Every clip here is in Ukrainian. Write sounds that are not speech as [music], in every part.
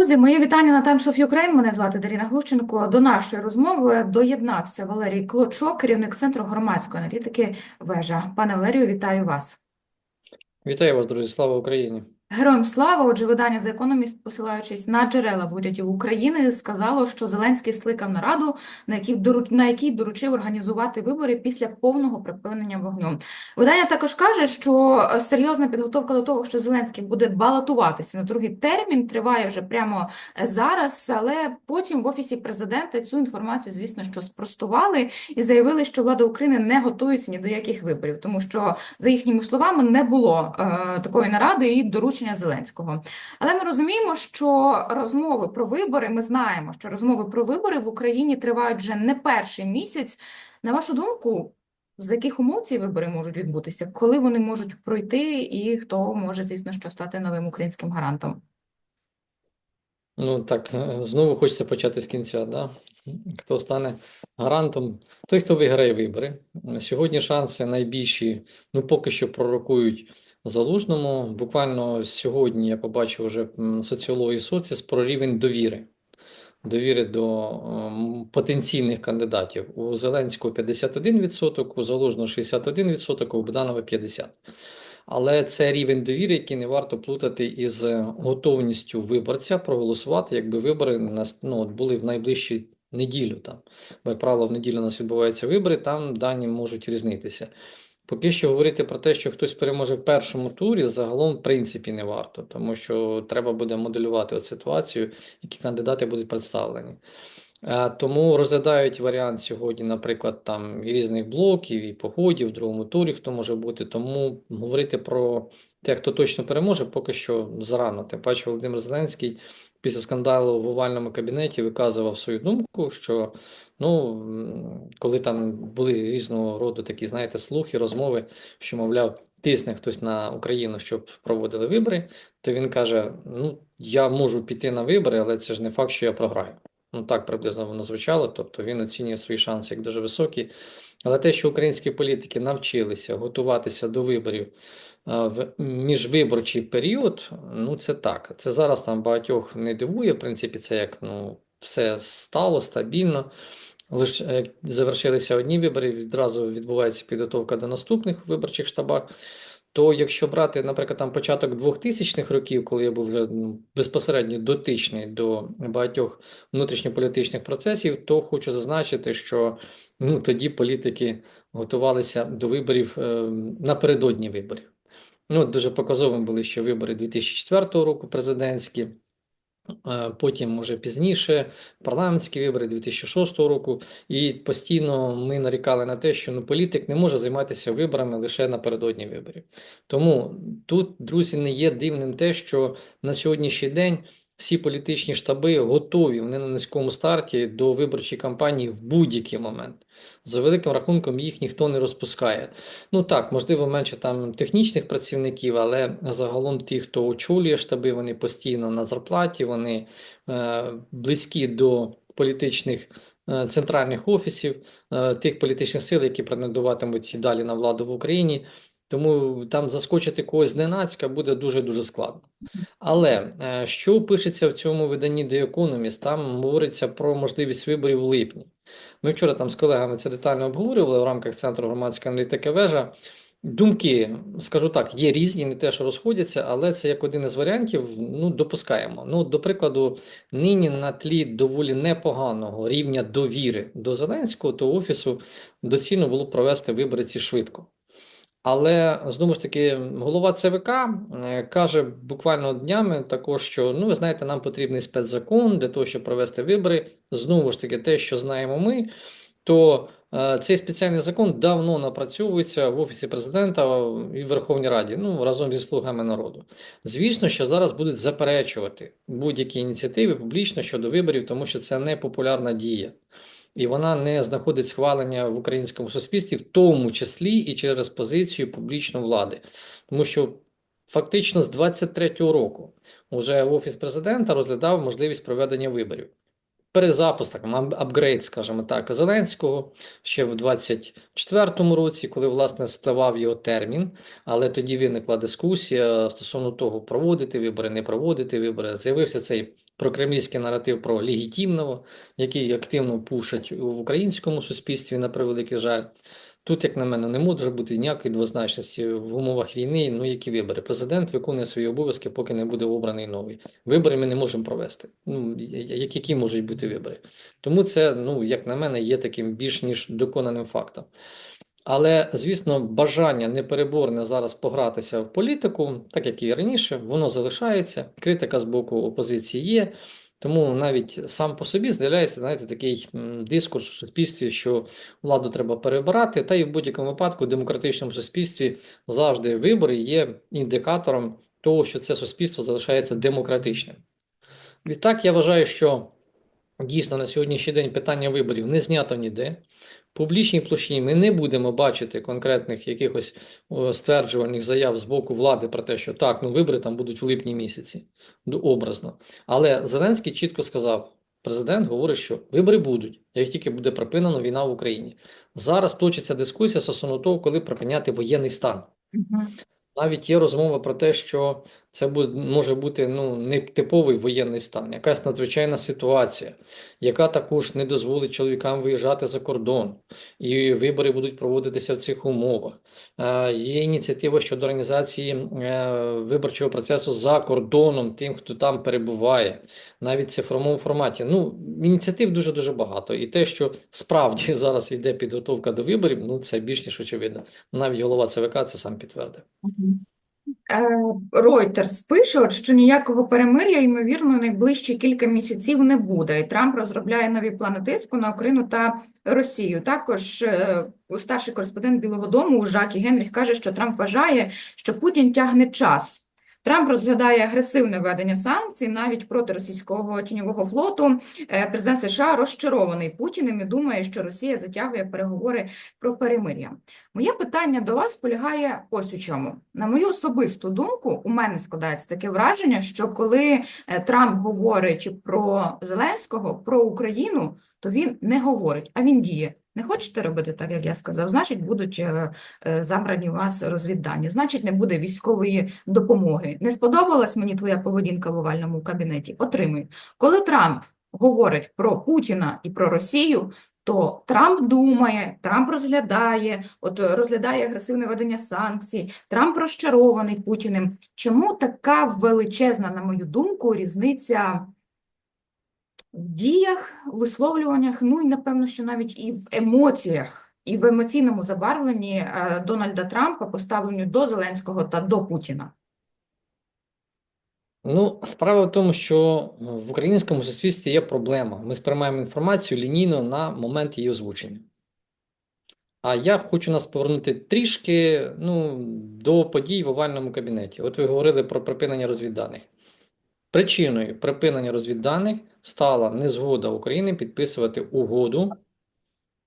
Друзі, мої вітання на Times of Ukraine. Мене звати Даріна Глущенко. До нашої розмови доєднався Валерій Клочок, керівник Центру громадської аналітики Вежа. Пане Валерію, вітаю вас. Вітаю вас, друзі! Слава Україні! Героям слава! Отже, видання The Economist, посилаючись на джерела в уряді України, сказало, що Зеленський скликав нараду, на якій доруч... на якій доручив організувати вибори після повного припинення вогню. Видання також каже, що серйозна підготовка до того, що Зеленський буде балотуватися на другий термін, триває вже прямо зараз, але потім в Офісі президента цю інформацію, звісно, що спростували і заявили, що влада України не готується ні до яких виборів, тому що, за їхніми словами, не було е, такої наради і доручення Зеленського. Але ми розуміємо, що розмови про вибори, ми знаємо, що розмови про вибори в Україні тривають вже не перший місяць. На вашу думку, з яких умов ці вибори можуть відбутися, коли вони можуть пройти, і хто може, звісно, що стати новим українським гарантом? Ну так, е, знову хочеться почати з кінця. Да? Хто стане гарантом? Той, хто виграє вибори. Сьогодні шанси найбільші, ну поки що пророкують Залужному. Буквально сьогодні я побачив вже м, соціологію соціс про рівень довіри. Довіри до ем, потенційних кандидатів. У Зеленського 51%, у Залужного 61%, у Богданова 50%. Але це рівень довіри, який не варто плутати із готовністю виборця проголосувати, якби вибори нас ну, були в найближчі неділю. Там. Бо, як правило, в неділю у нас відбуваються вибори, там дані можуть різнитися. Поки що говорити про те, що хтось переможе в першому турі, загалом, в принципі, не варто, тому що треба буде моделювати от ситуацію, які кандидати будуть представлені. Е, Тому розглядають варіант сьогодні, наприклад, там і різних блоків, і походів в другому турі, хто може бути. Тому говорити про те, хто точно переможе, поки що зарано. Тим паче Володимир Зеленський після скандалу в овальному кабінеті виказував свою думку, що ну, коли там були різного роду такі, знаєте, слухи, розмови, що, мовляв, тисне хтось на Україну, щоб проводили вибори, то він каже: Ну, я можу піти на вибори, але це ж не факт, що я програю. Ну так приблизно воно звучало, тобто він оцінює свої шанси як дуже високі. Але те, що українські політики навчилися готуватися до виборів в міжвиборчий період, ну це так. Це зараз там багатьох не дивує. В принципі, це як ну, все стало стабільно. Лише завершилися одні вибори, відразу відбувається підготовка до наступних виборчих штабах. То якщо брати, наприклад, там початок 2000-х років, коли я був вже ну, безпосередньо дотичний до багатьох внутрішньополітичних процесів, то хочу зазначити, що ну, тоді політики готувалися до виборів е, напередодні виборів. Ну, дуже показовим були ще вибори 2004 року президентські. Е, Потім, може пізніше, парламентські вибори 2006 року, і постійно ми нарікали на те, що ну, політик не може займатися виборами лише напередодні виборів. Тому тут, друзі, не є дивним те, що на сьогоднішній день всі політичні штаби готові, вони на низькому старті до виборчої кампанії в будь-який момент. За великим рахунком їх ніхто не розпускає. Ну так, можливо, менше там технічних працівників, але загалом ті, хто очолює штаби, вони постійно на зарплаті, вони е, близькі до політичних е, центральних офісів, е, тих політичних сил, які претендуватимуть далі на владу в Україні. Тому там заскочити когось зненацька буде дуже-дуже складно. Але е, що пишеться в цьому виданні The Economist, там говориться про можливість виборів в липні. Ми вчора там з колегами це детально обговорювали в рамках Центру громадської аналітики вежа. Думки, скажу так, є різні, не те, що розходяться, але це як один із варіантів, ну, допускаємо. Ну, до прикладу, нині на тлі доволі непоганого рівня довіри до Зеленського, то Офісу доцільно було провести вибори ці швидко. Але знову ж таки, голова ЦВК е, каже буквально днями також, що ну ви знаєте, нам потрібний спецзакон для того, щоб провести вибори. Знову ж таки, те, що знаємо ми, то е, цей спеціальний закон давно напрацьовується в Офісі президента і Верховній Раді, ну разом зі слугами народу. Звісно, що зараз будуть заперечувати будь-які ініціативи публічно щодо виборів, тому що це не популярна дія і вона не знаходить схвалення в українському суспільстві, в тому числі і через позицію публічної влади, тому що фактично з 23-го року вже офіс президента розглядав можливість проведення виборів. Перезапуск, так, апгрейд, скажімо так, Зеленського ще в 24-му році, коли власне спливав його термін, але тоді виникла дискусія стосовно того, проводити вибори, не проводити вибори. З'явився цей прокремлівський наратив про легітимного, який активно пушать в українському суспільстві, на превеликий жаль. Тут, як на мене, не може бути ніякої двозначності в умовах війни. Ну, які вибори? Президент виконує свої обов'язки, поки не буде обраний новий. Вибори ми не можемо провести. Ну, які можуть бути вибори? Тому це, ну, як на мене, є таким більш ніж доконаним фактом. Але, звісно, бажання непереборне зараз погратися в політику, так як і раніше, воно залишається. Критика з боку опозиції є. Тому навіть сам по собі з'являється, знаєте, такий дискурс в суспільстві, що владу треба перебирати, та і в будь-якому випадку в демократичному суспільстві завжди вибори є індикатором того, що це суспільство залишається демократичним. Відтак, я вважаю, що дійсно на сьогоднішній день питання виборів не знято ніде. В публічній площині ми не будемо бачити конкретних якихось стверджувальних заяв з боку влади про те, що так, ну вибори там будуть в липні місяці, образно. Але Зеленський чітко сказав: президент говорить, що вибори будуть, як тільки буде припинена війна в Україні. Зараз точиться дискусія стосовно того, коли припиняти воєнний стан. Навіть є розмова про те, що це буде, може бути ну, не типовий воєнний стан, якась надзвичайна ситуація, яка також не дозволить чоловікам виїжджати за кордон, і вибори будуть проводитися в цих умовах. Є ініціатива щодо організації е, виборчого процесу за кордоном, тим, хто там перебуває, навіть в цифровому форматі. Ну, ініціатив дуже-дуже багато. І те, що справді [laughs] зараз йде підготовка до виборів, ну це більш ніж очевидно. Навіть голова ЦВК це сам підтвердив. Е, Reuters пише, от, що ніякого перемир'я, ймовірно, найближчі кілька місяців не буде. І Трамп розробляє нові плани тиску на Україну та Росію. Також е, старший кореспондент Білого Дому Жакі Генріх каже, що Трамп вважає, що Путін тягне час. Трамп розглядає агресивне введення санкцій навіть проти російського тіньового флоту. Е, Президент США розчарований Путіним і думає, що Росія затягує переговори про перемир'я. Моє питання до вас полягає ось у чому. На мою особисту думку, у мене складається таке враження, що коли е, Трамп говорить про Зеленського, про Україну, то він не говорить, а він діє. Не хочете робити так, як я сказав, значить, будуть е, е, забрані у вас розвіддані, значить, не буде військової допомоги. Не сподобалась мені твоя поведінка в овальному кабінеті? Отримуй. Коли Трамп говорить про Путіна і про Росію, то Трамп думає, Трамп розглядає, от е, розглядає агресивне ведення санкцій, Трамп розчарований Путіним. Чому така величезна, на мою думку, різниця в діях, висловлюваннях, ну і напевно, що навіть і в емоціях, і в емоційному забарвленні е, Дональда Трампа поставленню до Зеленського та до Путіна? Ну, справа в тому, що в українському суспільстві є проблема. Ми сприймаємо інформацію лінійно на момент її озвучення. А я хочу нас повернути трішки ну, до подій в овальному кабінеті. От ви говорили про припинення розвідданих. Причиною припинення розвідданих стала незгода України підписувати угоду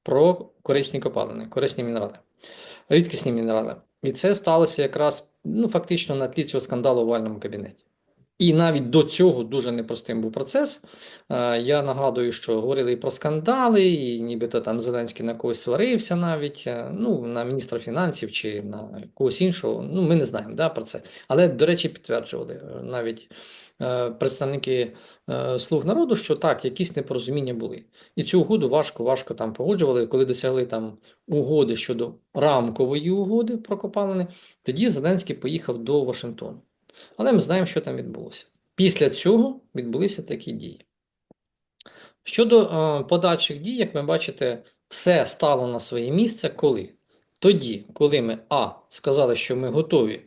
про корисні копалини, корисні мінерали, рідкісні мінерали. І це сталося якраз ну, фактично на тлі цього скандалу в овальному кабінеті. І навіть до цього дуже непростим був процес. Е, Я нагадую, що говорили і про скандали, і нібито там Зеленський на когось сварився навіть, е, ну, на міністра фінансів чи на когось іншого. Ну, ми не знаємо да, про це. Але, до речі, підтверджували е, навіть представники Слуг народу, що так, якісь непорозуміння були. І цю угоду важко, важко там погоджували. Коли досягли там угоди щодо рамкової угоди про копалини, тоді Зеленський поїхав до Вашингтону. Але ми знаємо, що там відбулося. Після цього відбулися такі дії. Щодо е, подальших дій, як ви бачите, все стало на своє місце коли? Тоді, коли ми А. Сказали, що ми готові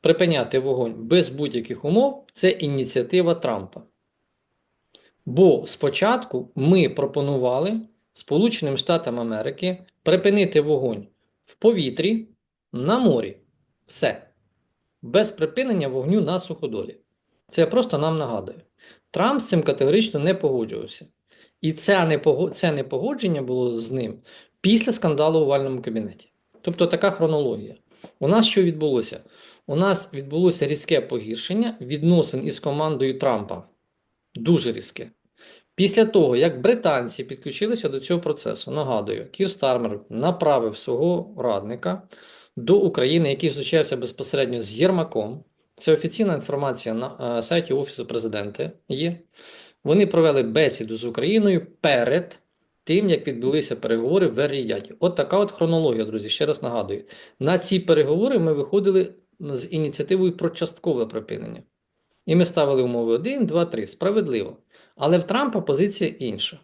припиняти вогонь без будь-яких умов, це ініціатива Трампа. Бо спочатку ми пропонували Сполученим Штатам Америки припинити вогонь в повітрі, на морі. Все без припинення вогню на суходолі. Це просто нам нагадую. Трамп з цим категорично не погоджувався. І це, непого... це непогодження було з ним після скандалу у овальному кабінеті. Тобто така хронологія. У нас що відбулося? У нас відбулося різке погіршення відносин із командою Трампа. Дуже різке. Після того, як британці підключилися до цього процесу, нагадую, Кір Стармер направив свого радника до України, який зустрічався безпосередньо з Єрмаком. Це офіційна інформація на е, сайті Офісу президента є. Вони провели бесіду з Україною перед тим, як відбулися переговори в Ер-Рияді. От така от хронологія, друзі. Ще раз нагадую. На ці переговори ми виходили з ініціативою про часткове припинення. І ми ставили умови 1, 2, 3. Справедливо. Але в Трампа позиція інша.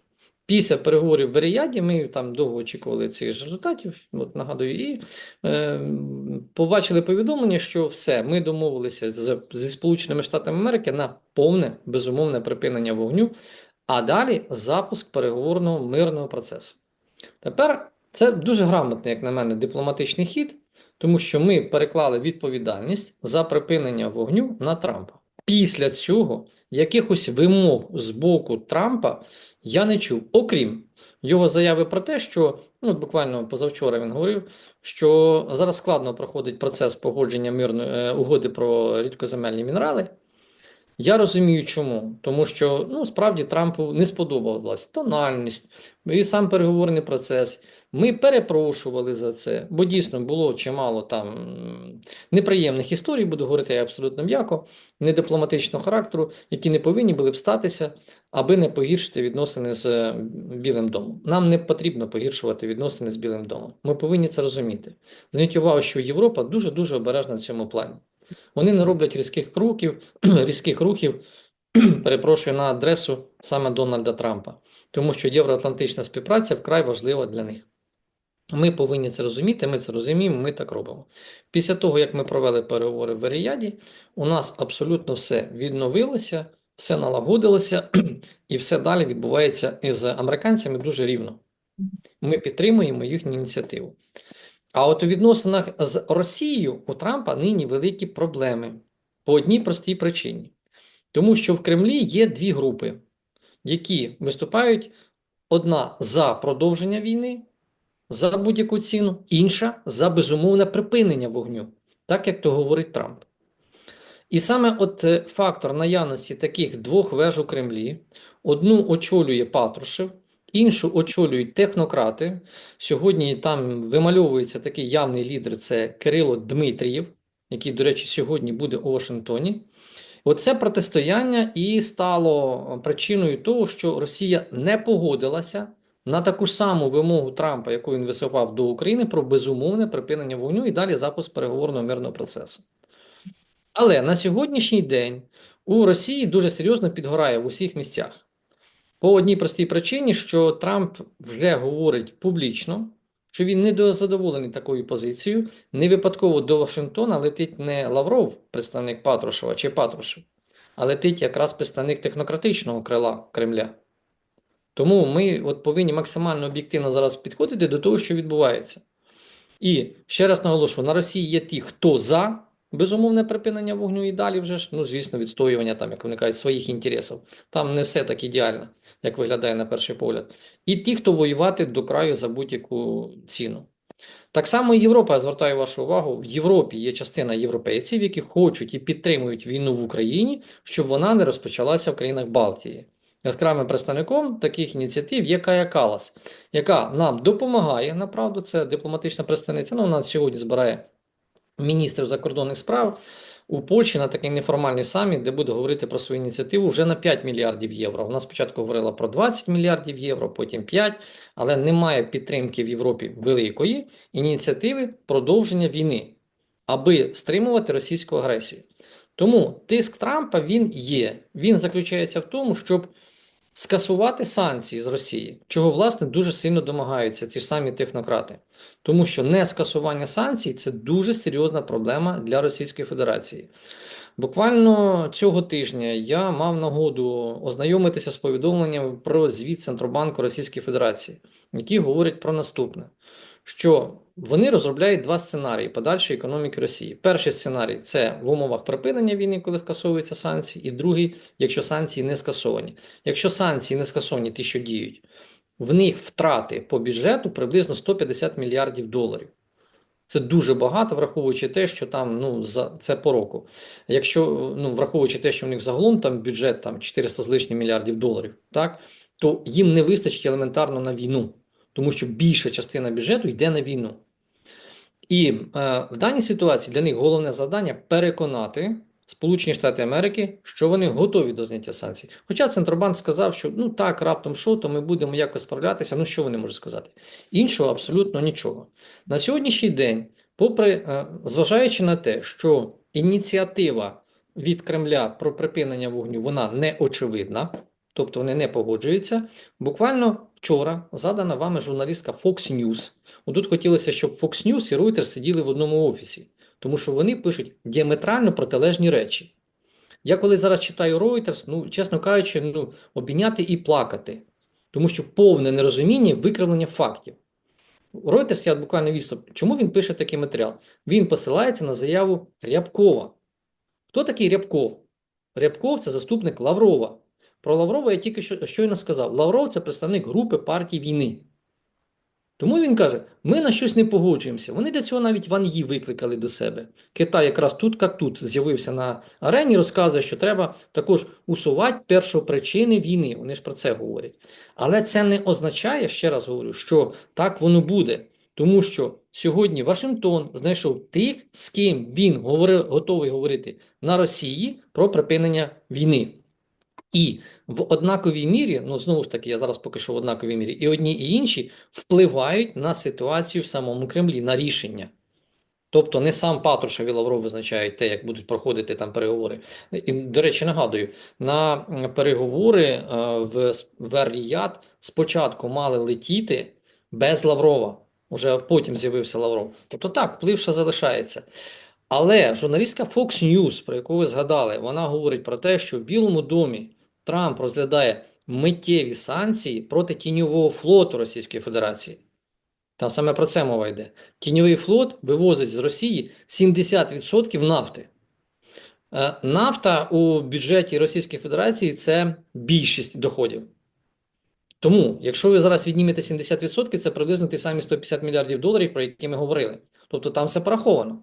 Після переговорів в Ер-Рияді ми там довго очікували цих результатів, от нагадую, і е, побачили повідомлення, що все, ми домовилися з, зі Сполученими Штатами Америки на повне безумовне припинення вогню, а далі запуск переговорного мирного процесу. Тепер це дуже грамотний, як на мене, дипломатичний хід, тому що ми переклали відповідальність за припинення вогню на Трампа. Після цього якихось вимог з боку Трампа я не чув, окрім його заяви про те, що ну, буквально позавчора він говорив, що зараз складно проходить процес погодження мирної е, угоди про рідкоземельні мінерали. Я розумію, чому. Тому що ну, справді Трампу не сподобалась тональність і сам переговорний процес. Ми перепрошували за це, бо дійсно було чимало там неприємних історій, буду говорити я абсолютно м'яко, недипломатичного характеру, які не повинні були б статися, аби не погіршити відносини з Білим домом. Нам не потрібно погіршувати відносини з Білим домом. Ми повинні це розуміти. Зверніть увагу, що Європа дуже-дуже обережна в цьому плані. Вони не роблять різких кроків, [clears throat] різких рухів, [clears throat] перепрошую, на адресу саме Дональда Трампа, тому що євроатлантична співпраця вкрай важлива для них. Ми повинні це розуміти, ми це розуміємо, ми так робимо. Після того, як ми провели переговори в Еріяді, у нас абсолютно все відновилося, все налагодилося, [clears throat] і все далі відбувається із американцями дуже рівно. Ми підтримуємо їхню ініціативу. А от у відносинах з Росією у Трампа нині великі проблеми по одній простій причині. Тому що в Кремлі є дві групи, які виступають одна за продовження війни за будь-яку ціну, інша за безумовне припинення вогню, так як то говорить Трамп. І саме от е, фактор наявності таких двох веж у Кремлі, одну очолює Патрушев, іншу очолюють технократи. Сьогодні там вимальовується такий явний лідер це Кирило Дмитрієв, який, до речі, сьогодні буде у Вашингтоні. Оце протистояння і стало причиною того, що Росія не погодилася на таку ж саму вимогу Трампа, яку він висував до України, про безумовне припинення вогню і далі запуск переговорного мирного процесу. Але на сьогоднішній день у Росії дуже серйозно підгорає в усіх місцях. По одній простій причині, що Трамп вже говорить публічно, що він не задоволений такою позицією. Не випадково до Вашингтона летить не Лавров, представник Патрушева чи Патрушев, а летить якраз представник технократичного крила Кремля. Тому ми от повинні максимально об'єктивно зараз підходити до того, що відбувається. І ще раз наголошую: на Росії є ті, хто за безумовне припинення вогню і далі вже ж, ну, звісно, відстоювання там, як вони кажуть, своїх інтересів. Там не все так ідеально, як виглядає на перший погляд. І ті, хто воювати до краю за будь-яку ціну. Так само і Європа, я звертаю вашу увагу, в Європі є частина європейців, які хочуть і підтримують війну в Україні, щоб вона не розпочалася в країнах Балтії. Яскравим представником таких ініціатив є Кая Калас, яка нам допомагає, направду, це дипломатична представниця. Ну, вона сьогодні збирає міністрів закордонних справ у Польщі на такий неформальний саміт, де буде говорити про свою ініціативу вже на 5 мільярдів євро. Вона спочатку говорила про 20 мільярдів євро, потім 5, але немає підтримки в Європі великої ініціативи продовження війни, аби стримувати російську агресію. Тому тиск Трампа він є. Він заключається в тому, щоб скасувати санкції з Росії, чого власне дуже сильно домагаються ці ж самі технократи. Тому що не скасування санкцій це дуже серйозна проблема для Російської Федерації. Буквально цього тижня я мав нагоду ознайомитися з повідомленням про звіт Центробанку Російської Федерації, які говорять про наступне: що вони розробляють два сценарії подальшої економіки Росії. Перший сценарій це в умовах припинення війни, коли скасовуються санкції, і другий, якщо санкції не скасовані. Якщо санкції не скасовані, ті, що діють, в них втрати по бюджету приблизно 150 мільярдів доларів. Це дуже багато, враховуючи те, що там ну за це по року. Якщо ну враховуючи те, що в них загалом там бюджет там 400 з лишнім мільярдів доларів, так то їм не вистачить елементарно на війну, тому що більша частина бюджету йде на війну. І е, в даній ситуації для них головне завдання переконати Сполучені Штати Америки, що вони готові до зняття санкцій. Хоча Центробанк сказав, що ну так, раптом що, то ми будемо якось справлятися. Ну що вони можуть сказати? Іншого абсолютно нічого. На сьогоднішній день, попри е, зважаючи на те, що ініціатива від Кремля про припинення вогню вона не очевидна, тобто вони не погоджуються. Буквально вчора задана вами журналістка Fox News. Отут хотілося, щоб Fox News і Reuters сиділи в одному офісі, тому що вони пишуть діаметрально протилежні речі. Я коли зараз читаю Reuters, ну, чесно кажучи, ну, обійняти і плакати, тому що повне нерозуміння, викривлення фактів. Reuters, я буквально відступ. Чому він пише такий матеріал? Він посилається на заяву Рябкова. Хто такий Рябков? Рябков це заступник Лаврова. Про Лаврова я тільки що, щойно сказав. Лавров це представник групи партій війни. Тому він каже: ми на щось не погоджуємося. Вони для цього навіть Ван Ї викликали до себе. Китай якраз тут, як тут, з'явився на арені, розказує, що треба також усувати першопричини війни. Вони ж про це говорять. Але це не означає, ще раз говорю, що так воно буде. Тому що сьогодні Вашингтон знайшов тих, з ким він говорив, готовий говорити на Росії про припинення війни. І в однаковій мірі, ну знову ж таки, я зараз поки що в однаковій мірі, і одні, і інші впливають на ситуацію в самому Кремлі, на рішення. Тобто не сам Патрушев і Лавров визначають те, як будуть проходити там переговори. І, до речі, нагадую, на переговори е, в Вер-Ріяд спочатку мали летіти без Лаврова, уже потім з'явився Лавров. Тобто так, вплив ще залишається. Але журналістка Fox News, про яку ви згадали, вона говорить про те, що в Білому домі Трамп розглядає миттєві санкції проти тіньового флоту Російської Федерації. Там саме про це мова йде. Тіньовий флот вивозить з Росії 70% нафти. Е, Нафта у бюджеті Російської Федерації це більшість доходів. Тому, якщо ви зараз віднімете 70%, це приблизно ті самі 150 мільярдів доларів, про які ми говорили. Тобто там все пораховано.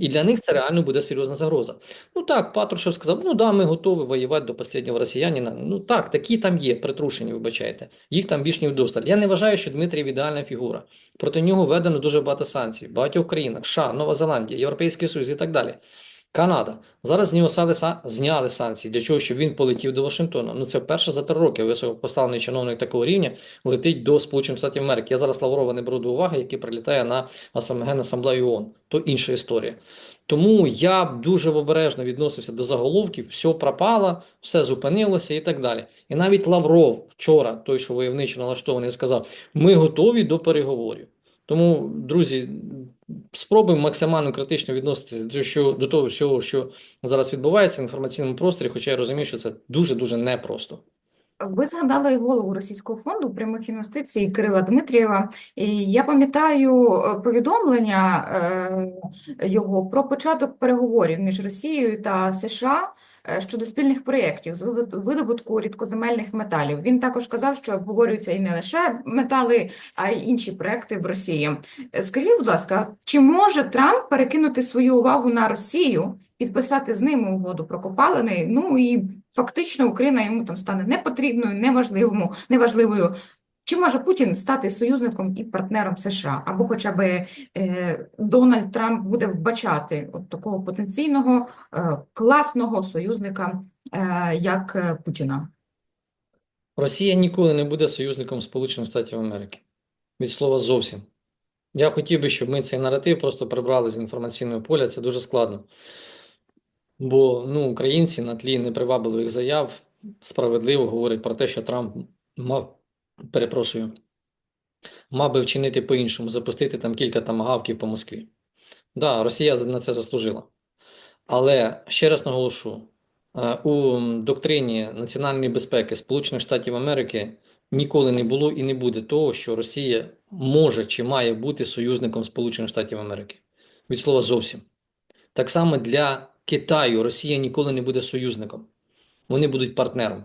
І для них це реально буде серйозна загроза. Ну так, Патрушев сказав: ну да, ми готові воювати до останнього росіянина. Ну так, такі там є, притрушені, вибачайте. Їх там більш ні вдосталь. Я не вважаю, що Дмитрій ідеальна фігура. Проти нього введено дуже багато санкцій. Багатьох країнах, США, Нова Зеландія, Європейський Союз і так далі. Канада. Зараз з зняли санкції для чого, щоб він полетів до Вашингтона. Ну це вперше за три роки високопоставлений чиновник такого рівня летить до Сполучених Штатів Америки. Я зараз Лаврова не беру до уваги, який прилітає на асамблею ООН. То інша історія. Тому я б дуже обережно відносився до заголовків, все пропало, все зупинилося і так далі. І навіть Лавров вчора, той, що войовничо налаштований, сказав: ми готові до переговорів. Тому, друзі, спробуємо максимально критично відноситися до, що, до того всього, що зараз відбувається в інформаційному просторі, хоча я розумію, що це дуже-дуже непросто. Ви згадали голову Російського фонду прямих інвестицій Кирила Дмитрієва. І я пам'ятаю е, повідомлення е, його про початок переговорів між Росією та США щодо спільних проєктів з видобутку рідкоземельних металів. Він також казав, що обговорюються і не лише метали, а й інші проекти в Росії. Е, Скажіть, будь ласка, чи може Трамп перекинути свою увагу на Росію, підписати з ними угоду про копалини? Ну і фактично Україна йому там стане непотрібною, неважливою, неважливою. Чи може Путін стати союзником і партнером США? Або хоча б е, Дональд Трамп буде вбачати от такого потенційного е, класного союзника, е, як Путіна? Росія ніколи не буде союзником Сполучених Штатів Америки. Від слова зовсім. Я хотів би, щоб ми цей наратив просто прибрали з інформаційного поля. Це дуже складно. Бо ну, українці на тлі непривабливих заяв справедливо говорять про те, що Трамп мав, перепрошую, мав би вчинити по-іншому, запустити там кілька тамагавків по Москві. Да, Росія на це заслужила. Але ще раз наголошу, е, у доктрині національної безпеки Сполучених Штатів Америки ніколи не було і не буде того, що Росія може чи має бути союзником Сполучених Штатів Америки. Від слова зовсім. Так само для Китаю Росія ніколи не буде союзником. Вони будуть партнером.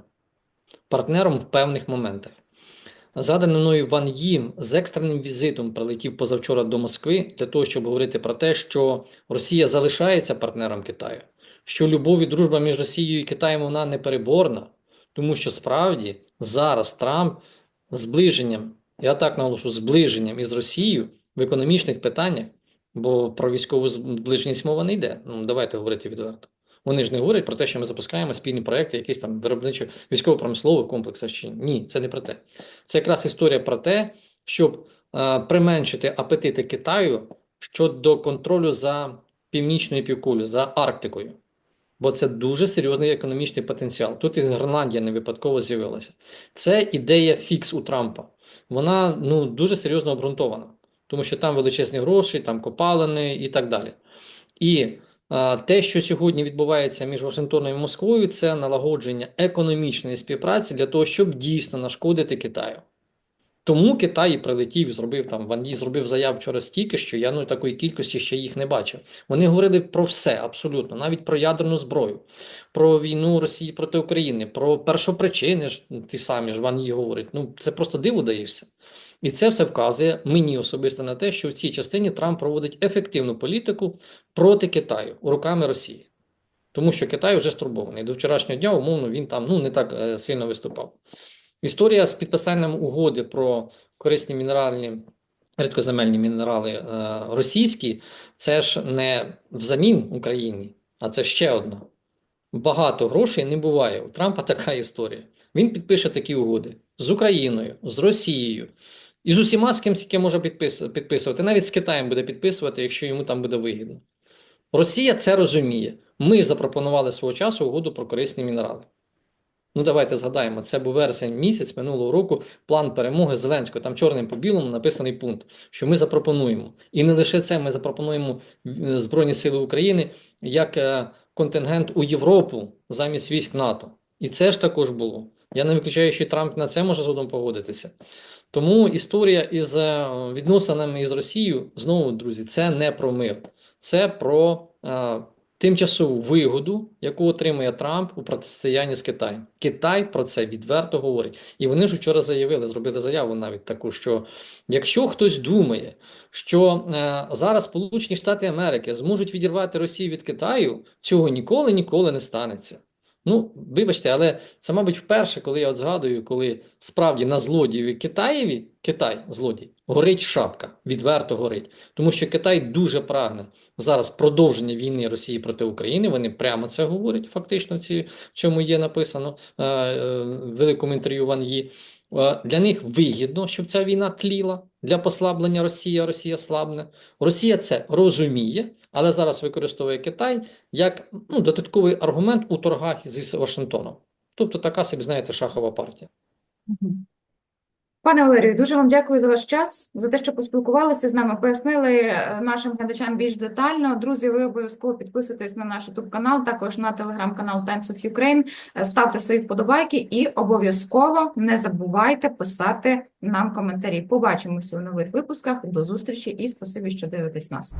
Партнером в певних моментах. Згаданий мною Ван Їм з екстреним візитом прилетів позавчора до Москви для того, щоб говорити про те, що Росія залишається партнером Китаю, що любов і дружба між Росією і Китаєм вона непереборна, тому що справді зараз Трамп зближенням, я так наголошу, зближенням із Росією в економічних питаннях, бо про військову зближеність мова не йде. Ну, давайте говорити відверто. Вони ж не говорять про те, що ми запускаємо спільні проекти, якісь там виробничо військово-промислових комплексах чи ні. Це не про те. Це якраз історія про те, щоб е, применшити апетити Китаю щодо контролю за північною півкулею, за Арктикою. Бо це дуже серйозний економічний потенціал. Тут і Гренландія не випадково з'явилася. Це ідея фікс у Трампа. Вона ну, дуже серйозно обґрунтована, тому що там величезні гроші, там копалини і так далі. І те, що сьогодні відбувається між Вашингтоном і Москвою, це налагодження економічної співпраці для того, щоб дійсно нашкодити Китаю. Тому Китай і прилетів, зробив там Ван зробив заяв вчора стільки, що я ну такої кількості ще їх не бачив. Вони говорили про все абсолютно, навіть про ядерну зброю, про війну Росії проти України, про першопричини ж ті самі ж Ван Ї говорить. Ну це просто диво дає все. І це все вказує мені особисто на те, що в цій частині Трамп проводить ефективну політику проти Китаю руками Росії. Тому що Китай вже стурбований. До вчорашнього дня, умовно, він там ну, не так е, сильно виступав. Історія з підписанням угоди про корисні мінеральні, рідкоземельні мінерали е, російські, це ж не взамін Україні, а це ще одна. Багато грошей не буває. У Трампа [laughs] така історія. Він підпише такі угоди з Україною, з Росією і з усіма, з ким тільки може підписувати. Навіть з Китаєм буде підписувати, якщо йому там буде вигідно. Росія це розуміє. Ми запропонували свого часу угоду про корисні мінерали. Ну, давайте згадаємо, це був вересень місяць минулого року, план перемоги Зеленського. Там чорним по білому написаний пункт, що ми запропонуємо. І не лише це, ми запропонуємо е, Збройні Сили України як е, контингент у Європу замість військ НАТО. І це ж також було. Я не виключаю, що Трамп на це може згодом погодитися. Тому історія із е, відносинами із Росією, знову, друзі, це не про мир, це про е, тимчасову вигоду, яку отримує Трамп у протистоянні з Китаєм. Китай про це відверто говорить. І вони ж вчора заявили, зробили заяву навіть таку, що якщо хтось думає, що е, зараз Сполучені Штати Америки зможуть відірвати Росію від Китаю, цього ніколи ніколи не станеться. Ну, вибачте, але це, мабуть, вперше, коли я от згадую, коли справді на злодіїві Китаєві, Китай, злодій, горить шапка, відверто горить. Тому що Китай дуже прагне зараз продовження війни Росії проти України. Вони прямо це говорять, фактично, ці, в цьому є написано е, е, в великому інтерв'ю Ван Ї. Е, Для них вигідно, щоб ця війна тліла для послаблення Росії, Росія слабне. Росія це розуміє, але зараз використовує Китай як ну, додатковий аргумент у торгах зі Вашингтоном. Тобто така собі, знаєте, шахова партія. Пане Валерію, дуже вам дякую за ваш час, за те, що поспілкувалися з нами, пояснили е, нашим глядачам більш детально. Друзі, ви обов'язково підписуйтесь на наш YouTube канал, також на телеграм-канал Times of Ukraine, е, ставте свої вподобайки і обов'язково не забувайте писати нам коментарі. Побачимося у нових випусках. До зустрічі і спасибі, що дивитесь нас.